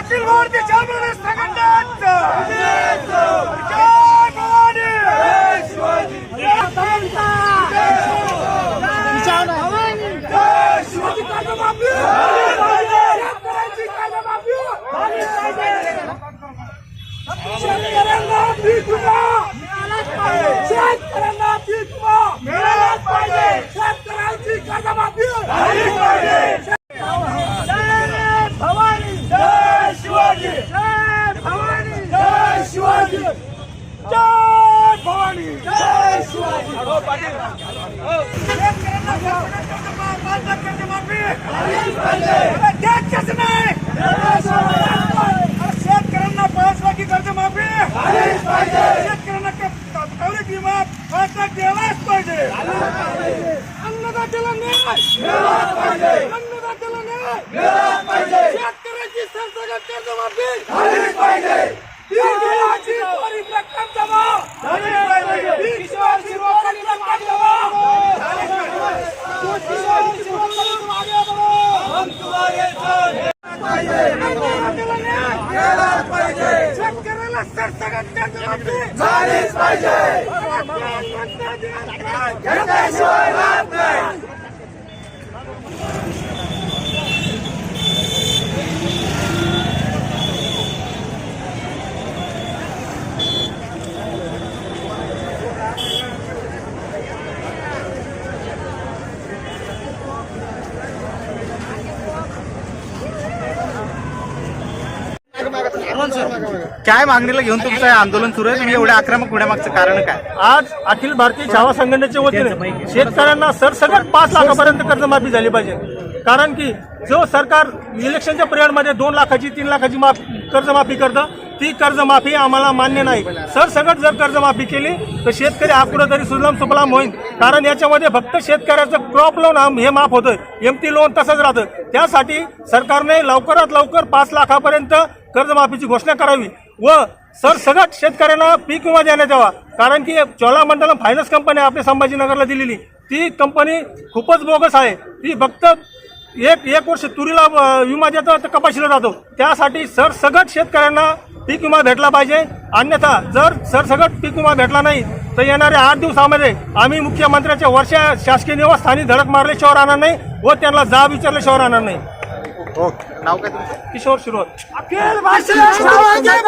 अखिल भारतीय चालू संघटना जय भवानी जय शिवाजी कर्जमाफी शेतकऱ्यांची कर्जमाफी शेतकऱ्यांना पीक विमा! शेतकऱ्यांना पीक विमा! मिळालाच पाहिजे! शेतकऱ्यांची कर्जमाफी! झालीच पाहिजे! जय भवानी! जय शिवाजी! जय भवानी! जय शिवाजी! जय भवानी! जय शिवाजी! शेतकऱ्यांना कर्जमाफी! अरे देत नाही अरे शेतकऱ्यांना पाच लाखी कर्जमाफी शेतकऱ्यांना क- कवरेज विमा पाहिजे. अन्नदात्याला न्याय. अन्नदात्याला न्याय. शेतकऱ्याची कर्जमाफी झालीच पाहिजे झालीच पाहिजे Chúng ta xuôi bắp người. काय मागणीला घेऊन तुमचं हे आंदोलन सुरू आहे? तुम्ही एवढ्या आक्रमक होण्यामागचं कारण काय? आज अखिल भारतीय छावा संघटनेच्या वतीने शेतकऱ्यांना सरसकट पाच लाखापर्यंत कर्जमाफी झाली पाहिजे. कारण की जो सरकार इलेक्शनच्या पिरियडमध्ये दोन लाखाची तीन लाखाची माफ कर्जमाफी करतं ती कर्जमाफी आम्हाला मान्य नाही. सरसकट जर कर्जमाफी केली तर शेतकरी हा तरी सुजलाम सुफलाम होईल कारण याच्यामध्ये फक्त शेतकऱ्याचं क्रॉप लोन हे माफ होतं एम टी लोन तसंच राहतं. त्यासाठी सरकारने लवकरात लवकर पाच लाखापर्यंत कर्जमाफीची घोषणा करावी. व सरसगट शेतकऱ्यांना पीक विमा देण्यात यावा. कारण की चोलामंडलम फायनान्स कंपनी आपल्या संभाजीनगरला दिलेली. ती कंपनी खूपच बोगस आहे. ती फक्त एक एक वर्ष तुरीला विमा देतो तर कपाशीला जातो. त्यासाठी सरसगट शेतकऱ्यांना पीक विमा भेटला पाहिजे. अन्यथा जर सरसगट पीक विमा भेटला नाही तर येणाऱ्या आठ दिवसामध्ये आम्ही मुख्यमंत्र्याच्या वर्षा शासकीय निवासस्थानी धडक मारल्याशिवाय राहणार नाही व त्यांना जाब विचारल्याशिवाय राहणार नाही. ओके. नाव काय तुमचं? किशोर भारतीय